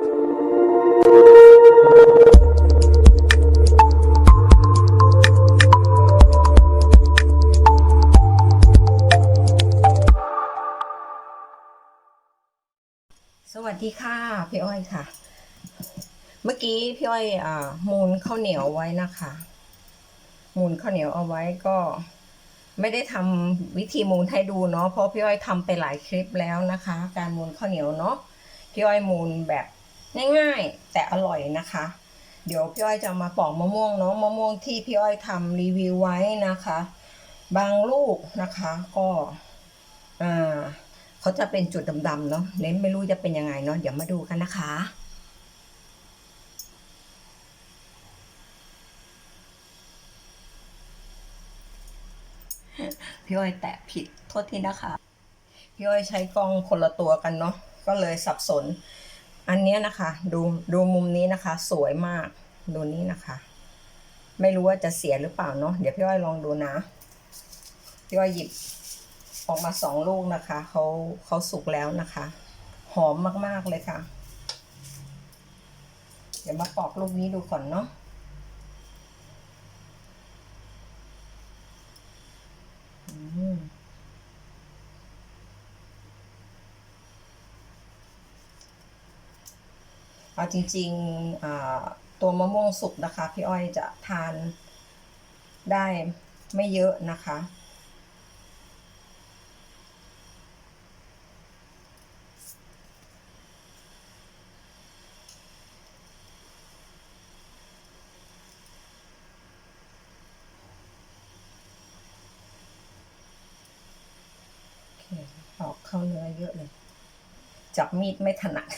สวัสดีค่ะ พี่อ้อยค่ะ เมื่อกี้พี่อ้อยอ่ามูนข้าวเหนียวไว้นะคะ มูนข้าวเหนียวเอาไว้ก็ไม่ได้ทำวิธีมูนให้ดูเนาะเพราะพี่อ้อยทำไปหลายคลิปแล้วนะคะ การมูนข้าวเหนียวเนาะพี่อ้อยมูนแบบ ง่ายๆแต่อร่อยนะคะ เดี๋ยวพี่อ้อยจะมาปอกมะม่วงเนาะมะม่วงที่พี่อ้อยทำรีวิวไว้นะคะ บางลูกนะคะก็อ่าเขาจะเป็นจุดดำๆเนาะเน้นไม่รู้จะเป็นยังไงเนาะเดี๋ยวมาดูกันนะคะพี่อ้อยแตะผิดโทษทีนะคะ พี่อ้อยใช้กล้องคนละตัวกันเนาะก็เลยสับสน อันนี้นะคะดูดูมุมนี้นะคะ สวยมากดูนี้นะคะ ไม่รู้ว่าจะเสียหรือเปล่าเนาะเดี๋ยวพี่อ้อยลองดูนะพี่อ้อยหยิบออกมาสองลูกนะคะเขาเขาสุกแล้วนะคะ หอมมากๆเลยค่ะ เดี๋ยวมาปอกลูกนี้ดูก่อนเนาะอืม เอาจริงๆตัวมะม่วงสุกนะคะ พี่อ้อยจะทานได้ไม่เยอะนะคะ อออกเข้าเนื้อเยอะเลย จับมีดไม่ถนัด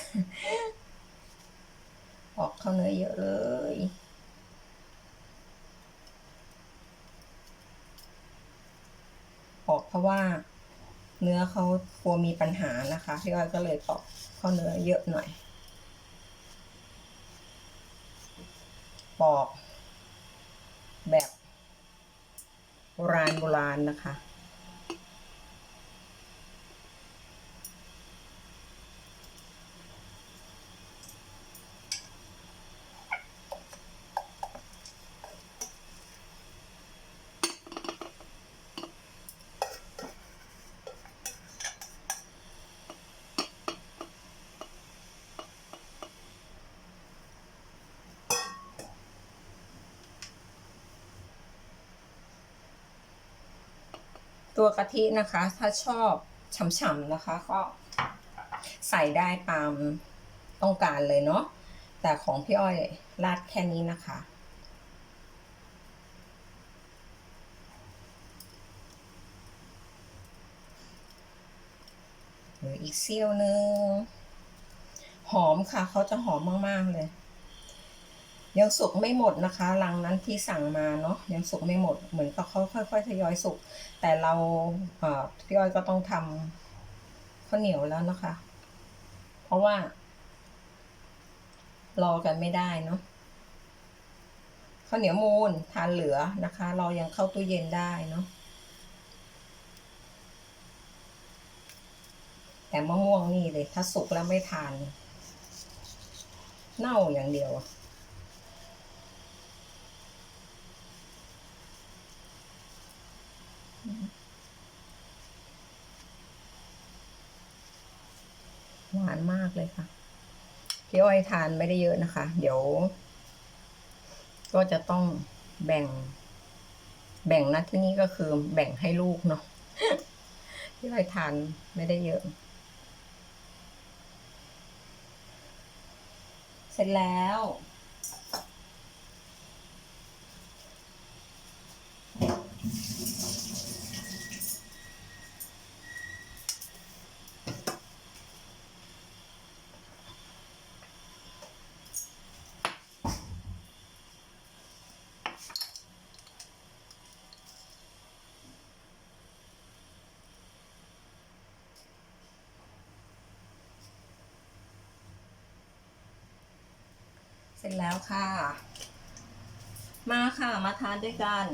ออกเข้าเนื้อเยอะเลย ออกเพราะว่าเนื้อเขากลัวมีปัญหานะคะพี่อ้อยก็เลยปอกเข้าเนื้อเยอะหน่อย ปอกแบบโบราณโบราณนะคะ ตัวกะทินะคะ ถ้าชอบฉ่ำๆนะคะ ก็ใส่ได้ตามต้องการเลยเนาะแต่ของพี่อ้อยราดแค่นี้นะคะหลืออีกเสี้ยวหนึง หอมค่ะ เขาจะหอมมาก ๆ เลย ยังสุกไม่หมดนะคะรังนั้นที่สั่งมาเนาะยังสุกไม่หมดเหมือนกับเขาค่อยๆทยอยสุก แต่เราเอ่อพี่อ้อยก็ต้องทำข้าวเหนียวแล้วนะคะ เพราะว่า รอกันไม่ได้เนาะข้าวเหนียวมูนทานเหลือนะคะเรายังเข้าตู้เย็นได้เนาะแต่มะม่วงนี่เลย ถ้าสุกแล้วไม่ทาน เน่าอย่างเดียว หวานมากเลยค่ะ พี่อ้อยทานไม่ได้เยอะนะคะ เดี๋ยว ก็จะต้องแบ่ง แบ่งนะที่นี่ก็คือแบ่งให้ลูกเนาะพี่อ้อยทานไม่ได้เยอะ เสร็จแล้ว เสร็จแล้วค่ะ มาค่ะมาทานด้วยกัน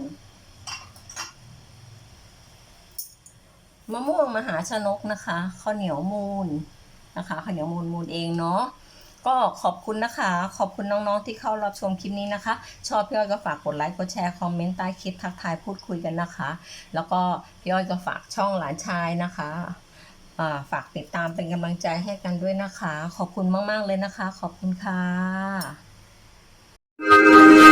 มะม่วงมหาชนกนะคะข้าวเหนียวมูนนะคะข้าวเหนียวมูนมูนเองเนาะก็ขอบคุณนะคะ ขอบคุณน้องๆที่เข้ารับชมคลิปนี้นะคะ ชอบพี่อ้อยก็ฝากกดไลค์กดแชร์คอมเมนต์ใต้คลิปทักทายพูดคุยกันนะคะ แล้วก็พี่อ้อยก็ฝากช่องหลานชายนะคะฝากติดตามเป็นกำลังใจให้กันด้วยนะคะ ขอบคุณมากๆเลยนะคะ ขอบคุณค่ะ you.